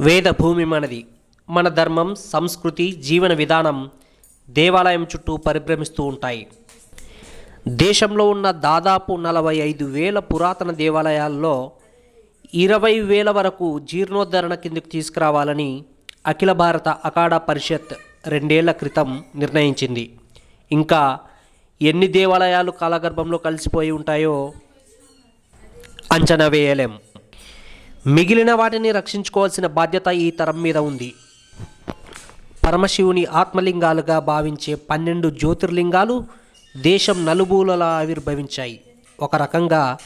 వేద భూమి మనది. మన ధర్మం సంస్కృతి జీవన విధానం దేవాలయం చుట్టూ పరిభ్రమిస్తూ ఉంటాయి. దేశంలో ఉన్న దాదాపు నలభై ఐదు వేల పురాతన దేవాలయాల్లో ఇరవై వేల వరకు జీర్ణోద్ధరణ కిందకు తీసుకురావాలని అఖిల భారత అఖాడా పరిషత్ రెండేళ్ళ క్రితం నిర్ణయించింది. ఇంకా ఎన్ని దేవాలయాలు కాలగర్భంలో కలిసిపోయి ఉంటాయో అంచనా వేయలేం. మిగిలిన వాటిని రక్షించుకోవాల్సిన బాధ్యత ఈ తరం మీద ఉంది. పరమశివుని ఆత్మలింగాలుగా భావించే పన్నెండు జ్యోతిర్లింగాలు దేశం నలుమూలలా ఆవిర్భవించాయి. ఒక రకంగా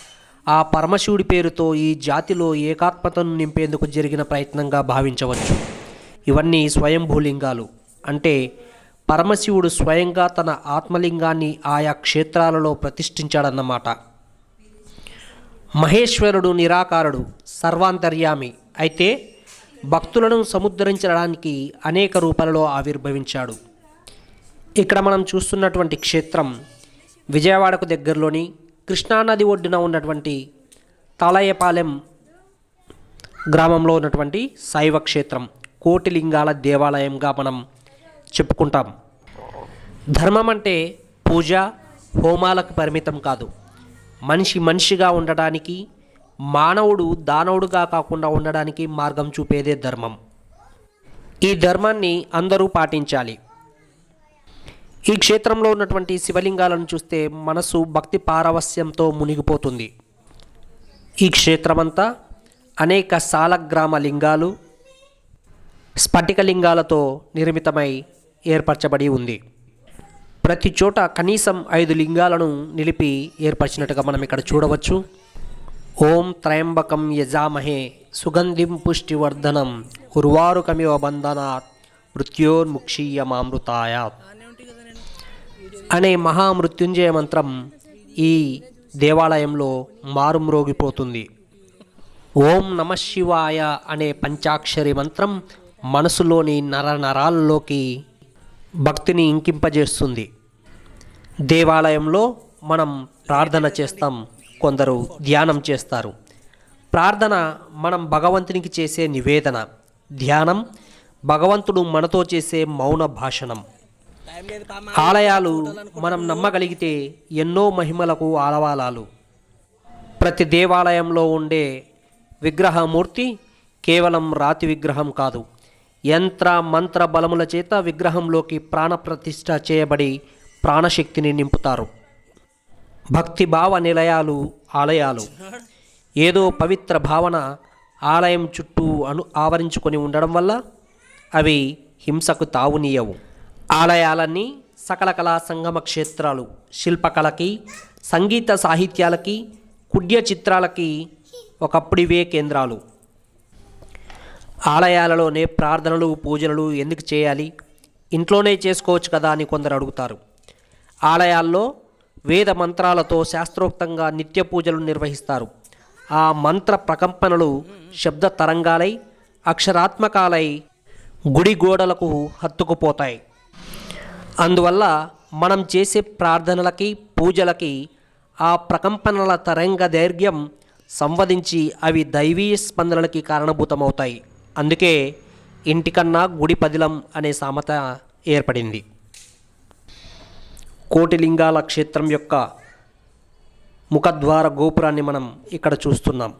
ఆ పరమశివుడి పేరుతో ఈ జాతిలో ఏకాత్మతను నింపేందుకు జరిగిన ప్రయత్నంగా భావించవచ్చు. ఇవన్నీ స్వయంభూలింగాలు. అంటే పరమశివుడు స్వయంగా తన ఆత్మలింగాన్ని ఆయా క్షేత్రాలలో ప్రతిష్ఠించాడన్నమాట. మహేశ్వరుడు నిరాకారుడు సర్వాంతర్యామి. అయితే భక్తులను సముద్ధరించడానికి అనేక రూపాలలో ఆవిర్భవించాడు. ఇక్కడ మనం చూస్తున్నటువంటి క్షేత్రం విజయవాడకు దగ్గరలోని కృష్ణానది ఒడ్డున ఉన్నటువంటి తాళయపాలెం గ్రామంలో ఉన్నటువంటి శైవ క్షేత్రం కోటిలింగాల దేవాలయంగా మనం చెప్పుకుంటాం. ధర్మం అంటే పూజ హోమాలకు పరిమితం కాదు. మనిషి మనిషిగా ఉండడానికి మానవుడు దానవుడుగా కాకుండా ఉండడానికి మార్గం చూపేదే ధర్మం. ఈ ధర్మాన్ని అందరూ పాటించాలి. ఈ క్షేత్రంలో ఉన్నటువంటి శివలింగాలను చూస్తే మనసు భక్తి పారవస్యంతో మునిగిపోతుంది. ఈ క్షేత్రమంతా అనేక సాలగ్రామ లింగాలు స్ఫటికలింగాలతో నిర్మితమై ఏర్పరచబడి ఉంది. ప్రతి చోట కనీసం ఐదు లింగాలను నిలిపి ఏర్పరిచినట్టుగా మనం ఇక్కడ చూడవచ్చు. ఓం త్రయంబకం యజామహే సుగంధిం పుష్టివర్ధనం ఉర్వారుకమివ బంధనాత్ మృత్యోర్ముక్షీయమామృతాయ. అనే మహామృత్యుంజయ మంత్రం ఈ దేవాలయంలో మారుమ్రోగిపోతుంది. ఓం నమ శివాయ అనే పంచాక్షరి మంత్రం మనసులోని నర నరాల్లోకి భక్తిని ఇంకింపజేస్తుంది. దేవాలయంలో మనం ప్రార్థన చేస్తాం. కొందరు ధ్యానం చేస్తారు. ప్రార్థన మనం భగవంతునికి చేసే నివేదన. ధ్యానం భగవంతుడు మనతో చేసే మౌన భాషణం. ఆలయాలు మనం నమ్మగలిగితే ఎన్నో మహిమలకు ఆలవాలాలు. ప్రతి దేవాలయంలో ఉండే విగ్రహమూర్తి కేవలం రాతి విగ్రహం కాదు. యంత్ర మంత్ర బలముల చేత విగ్రహంలోకి ప్రాణప్రతిష్ఠ చేయబడి ప్రాణశక్తిని నింపుతారు. భక్తిభావ నిలయాలు ఆలయాలు. ఏదో పవిత్ర భావన ఆలయం చుట్టూ అను ఆవరించుకొని ఉండడం వల్ల అవి హింసకు తావునీయవు. ఆలయాలన్నీ సకల కళా సంగమ క్షేత్రాలు శిల్పకళకి సంగీత సాహిత్యాలకి కుడ్య చిత్రాలకి ఒకప్పుడివే కేంద్రాలు. ఆలయాలలోనే ప్రార్థనలు పూజలు ఎందుకు చేయాలి? ఇంట్లోనే చేసుకోవచ్చు కదా అని కొందరు అడుగుతారు. ఆలయాల్లో వేద మంత్రాలతో శాస్త్రోక్తంగా నిత్య పూజలు నిర్వహిస్తారు. ఆ మంత్ర ప్రకంపనలు శబ్ద తరంగాలై అక్షరాత్మకాలై గుడి గోడలకు హత్తుకుపోతాయి. అందువల్ల మనం చేసే ప్రార్థనలకి పూజలకి ఆ ప్రకంపనల తరంగ దైర్ఘ్యం సంవదించి అవి దైవీయ స్పందనలకి కారణభూతమవుతాయి. అందుకే ఇంటికన్నా గుడి పదిలం అనే సామెత ఏర్పడింది. కోటిలింగాల క్షేత్రం యొక్క ముఖద్వార గోపురాన్ని మనం ఇక్కడ చూస్తున్నాం.